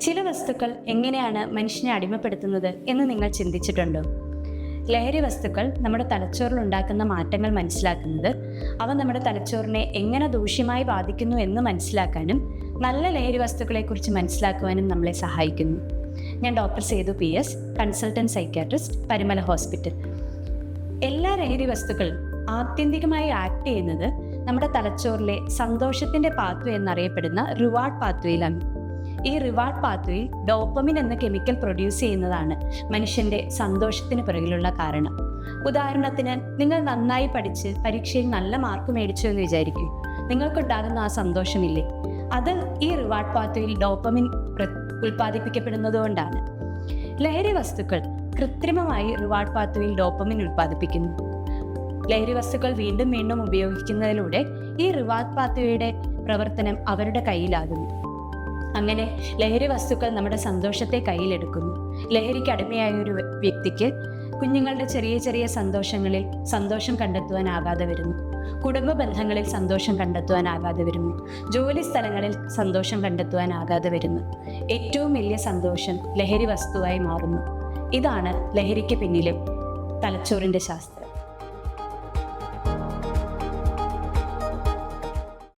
ചില വസ്തുക്കൾ എങ്ങനെയാണ് മനുഷ്യനെ അടിമപ്പെടുത്തുന്നത് എന്ന് നിങ്ങൾ ചിന്തിച്ചിട്ടുണ്ടോ? ലഹരി വസ്തുക്കൾ നമ്മുടെ തലച്ചോറിൽ ഉണ്ടാക്കുന്ന മാറ്റങ്ങൾ മനസ്സിലാക്കുന്നത് അവ നമ്മുടെ തലച്ചോറിനെ എങ്ങനെ ദൂഷ്യമായി ബാധിക്കുന്നു എന്ന് മനസ്സിലാക്കാനും നല്ല ലഹരി വസ്തുക്കളെക്കുറിച്ച് മനസ്സിലാക്കുവാനും നമ്മളെ സഹായിക്കുന്നു. ഞാൻ doctor Sethu P S consultant psychiatrist Parumala hospital. എല്ലാ ലഹരി വസ്തുക്കളും ആത്യന്തികമായി ആക്ട് ചെയ്യുന്നത് നമ്മുടെ തലച്ചോറിലെ സന്തോഷത്തിന്റെ പാത്വേ എന്നറിയപ്പെടുന്ന റിവാർഡ് പാത്വേയിലാണ്. ഈ റിവാർഡ് പാത്രയിൽ ഡോപ്പമിൻ എന്ന കെമിക്കൽ പ്രൊഡ്യൂസ് ചെയ്യുന്നതാണ് മനുഷ്യന്റെ സന്തോഷത്തിന് പിറകിലുള്ള കാരണം. ഉദാഹരണത്തിന് നിങ്ങൾ നന്നായി പഠിച്ച് പരീക്ഷയിൽ നല്ല മാർക്ക് മേടിച്ചു എന്ന് വിചാരിക്കും. നിങ്ങൾക്കുണ്ടാകുന്ന ആ സന്തോഷമില്ലേ? അത് ഈ റിവാർഡ് പാത്രയിൽ ഡോപ്പമിൻ ഉൽപ്പാദിപ്പിക്കപ്പെടുന്നതുകൊണ്ടാണ് ലഹരി വസ്തുക്കൾ കൃത്രിമമായി റിവാർഡ് പാത്രയിൽ ഡോപ്പമിൻ ഉൽപ്പാദിപ്പിക്കുന്നു. ലഹരി വസ്തുക്കൾ വീണ്ടും വീണ്ടും ഉപയോഗിക്കുന്നതിലൂടെ ഈ റിവാർഡ് പാത്രയുടെ പ്രവർത്തനം അവരുടെ കയ്യിലാകുന്നു. അങ്ങനെ ലഹരി വസ്തുക്കൾ നമ്മുടെ സന്തോഷത്തെ കയ്യിലെടുക്കുന്നു. ലഹരിക്ക് അടിമയായ ഒരു വ്യക്തിക്ക് കുഞ്ഞുങ്ങളുടെ ചെറിയ ചെറിയ സന്തോഷങ്ങളിൽ സന്തോഷം കണ്ടെത്തുവാനാകാതെ വരുന്നു. കുടുംബ ബന്ധങ്ങളിൽ സന്തോഷം കണ്ടെത്തുവാനാകാതെ വരുന്നു. ജോലി സ്ഥലങ്ങളിൽ സന്തോഷം കണ്ടെത്തുവാനാകാതെ വരുന്നു. ഏറ്റവും വലിയ സന്തോഷം ലഹരി വസ്തുവായി മാറുന്നു. ഇതാണ് ലഹരിക്ക് പിന്നിലെ തലച്ചോറിന്റെ ശാസ്ത്രം.